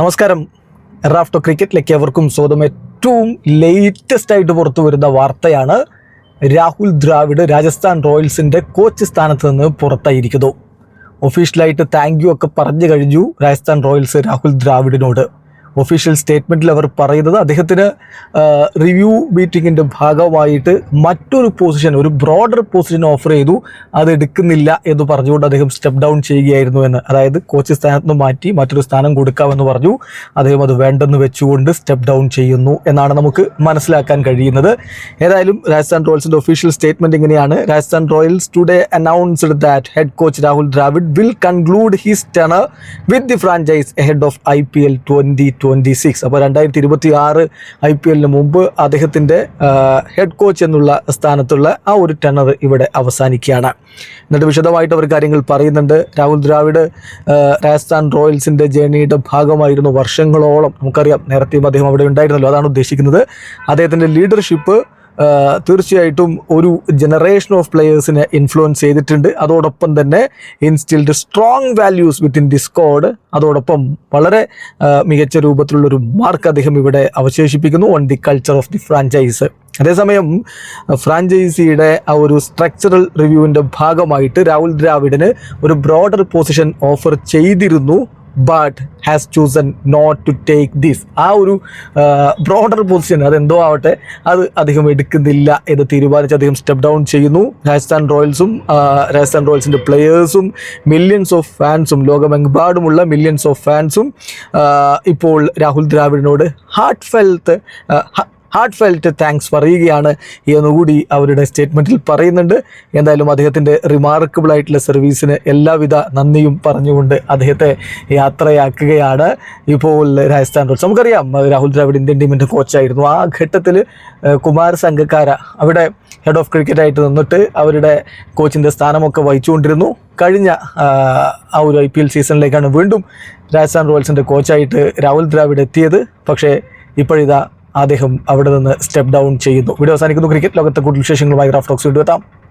നമസ്കാരം. റാഫ്റ്റോ ക്രിക്കറ്റിലേക്ക് അവർക്കും സ്വന്തം ഏറ്റവും ലേറ്റസ്റ്റ് ആയിട്ട് പുറത്തു വരുന്ന വാർത്തയാണ് രാഹുൽ ദ്രാവിഡ് രാജസ്ഥാൻ റോയൽസിന്റെ കോച്ച് സ്ഥാനത്ത് നിന്ന് പുറത്തായിരിക്കുന്നു. ഒഫീഷ്യലായിട്ട് താങ്ക് യു ഒക്കെ പറഞ്ഞു കഴിഞ്ഞു രാജസ്ഥാൻ റോയൽസ് രാഹുൽ ദ്രാവിഡിനോട്. ഒഫീഷ്യൽ സ്റ്റേറ്റ്മെന്റിൽ അവർ പറയുന്നത് അദ്ദേഹത്തിന് റിവ്യൂ മീറ്റിങ്ങിന്റെ ഭാഗമായിട്ട് മറ്റൊരു പൊസിഷൻ ഒരു ബ്രോഡർ പൊസിഷൻ ഓഫർ ചെയ്തു. അത് എടുക്കുന്നില്ല എന്ന് പറഞ്ഞുകൊണ്ട് അദ്ദേഹം സ്റ്റെപ്പ് ഡൗൺ ചെയ്യുകയായിരുന്നു എന്ന്. അതായത് കോച്ച് സ്ഥാനത്ത് നിന്ന് മാറ്റി മറ്റൊരു സ്ഥാനം കൊടുക്കാമെന്ന് പറഞ്ഞു. അദ്ദേഹം അത് വേണ്ടെന്ന് വെച്ചുകൊണ്ട് സ്റ്റെപ്പ് ഡൗൺ ചെയ്യുന്നു എന്നാണ് നമുക്ക് മനസ്സിലാക്കാൻ കഴിയുന്നത്. ഏതായാലും രാജസ്ഥാൻ റോയൽസിന്റെ ഒഫീഷ്യൽ സ്റ്റേറ്റ്മെന്റ് ഇങ്ങനെയാണ്. Rajasthan Royals today announced that head coach Rahul Dravid will conclude his tenure with the franchise head of I P L twenty six. അപ്പോൾ രണ്ടായിരത്തി ഇരുപത്തി ആറ് ഐ പി എല്ലിന് മുമ്പ് അദ്ദേഹത്തിന്റെ ഹെഡ് കോച്ച് എന്നുള്ള സ്ഥാനത്തുള്ള ആ ഒരു ടെണർ ഇവിടെ അവസാനിക്കുകയാണ്. എന്നിട്ട് വിശദമായിട്ട് അവർ കാര്യങ്ങൾ പറയുന്നുണ്ട്. രാഹുൽ ദ്രാവിഡ് രാജസ്ഥാൻ റോയൽസിന്റെ ജേണിയുടെ ഭാഗമായിരുന്നു വർഷങ്ങളോളം. നമുക്കറിയാം നേരത്തെയും അദ്ദേഹം അവിടെ ഉണ്ടായിരുന്നല്ലോ. അതാണ് ഉദ്ദേശിക്കുന്നത്. അദ്ദേഹത്തിന്റെ ലീഡർഷിപ്പ് തീർച്ചയായിട്ടും ഒരു ജനറേഷൻ ഓഫ് പ്ലെയേഴ്സിനെ ഇൻഫ്ലുവൻസ് ചെയ്തിട്ടുണ്ട്. അതോടൊപ്പം തന്നെ instilled strong values within the squad അതോടൊപ്പം വളരെ മികച്ച രൂപത്തിലുള്ളൊരു മാർക്ക് അദ്ദേഹം ഇവിടെ അവശേഷിപ്പിക്കുന്നു. On the culture of the franchise അതേസമയം ഫ്രാഞ്ചൈസിയുടെ ആ ഒരു സ്ട്രക്ചറൽ റിവ്യൂവിന്റെ ഭാഗമായിട്ട് രാഹുൽ ദ്രാവിഡിന് ഒരു ബ്രോഡർ പൊസിഷൻ ഓഫർ ചെയ്തിരുന്നു. But has chosen not to take this ആ ഒരു ബ്രോഡർ പൊസിഷൻ അതെന്തോ ആവട്ടെ അത് അദ്ദേഹം എടുക്കുന്നില്ല എന്ന് തീരുമാനിച്ച് അദ്ദേഹം സ്റ്റെപ്പ് ഡൗൺ ചെയ്യുന്നു. രാജസ്ഥാൻ റോയൽസും രാജസ്ഥാൻ റോയൽസിന്റെ പ്ലെയേഴ്സും മില്യൺസ് ഓഫ് ഫാൻസും ലോകമെമ്പാടുമുള്ള മില്യൺസ് ഓഫ് ഫാൻസും ഇപ്പോൾ Rahul ദ്രാവിഡിനോട് heart felt heart felt thanks പറയുകയാണ് എന്നുകൂടി അവരുടെ സ്റ്റേറ്റ്മെന്റിൽ പറയുന്നുണ്ട്. എന്തായാലും അദ്ദേഹത്തിന്റെ റിമാർക്കബിൾ ആയിട്ടുള്ള സർവീസിന് എല്ലാവിധ നന്ദിയും പറഞ്ഞുകൊണ്ട് അദ്ദേഹത്തെ യാത്രയാക്കുകയാണ്. ഇപ്പോൾ രാജസ്ഥാൻ റോയൽസ് നമുക്കറിയാം രാഹുൽ ദ്രാവിഡ് ഇന്ത്യൻ ടീമിന്റെ കോച്ചായിരുന്നു ആ ഘട്ടത്തിൽ കുമാർ സംഘക്കാര അവിടെ ഹെഡ് ഓഫ് ക്രിക്കറ്റായിട്ട് നിന്നിട്ട് അവരുടെ കോച്ചിന്റെ സ്ഥാനമൊക്കെ വഹിച്ചുകൊണ്ടിരുന്നു. കഴിഞ്ഞ ആ ഒരു ഐ പി എൽ സീസണിലേക്കാണ് വീണ്ടും രാജസ്ഥാൻ റോയൽസിന്റെ കോച്ചായിട്ട് രാഹുൽ ദ്രാവിഡ് എത്തിയത്. പക്ഷേ ഇപ്പോഴിതാ അദ്ദേഹം അവിടെ നിന്ന് സ്റ്റെപ്പ് ഡൗൺ ചെയ്യുന്നു. വീഡിയോ അവസാനിക്കുന്നു. ക്രിക്കറ്റ് ലോകത്തെ കൂടുതൽ വിശേഷങ്ങളുമായി ഗ്രാഫ് ടോക്സ് വീണ്ടും എത്താം.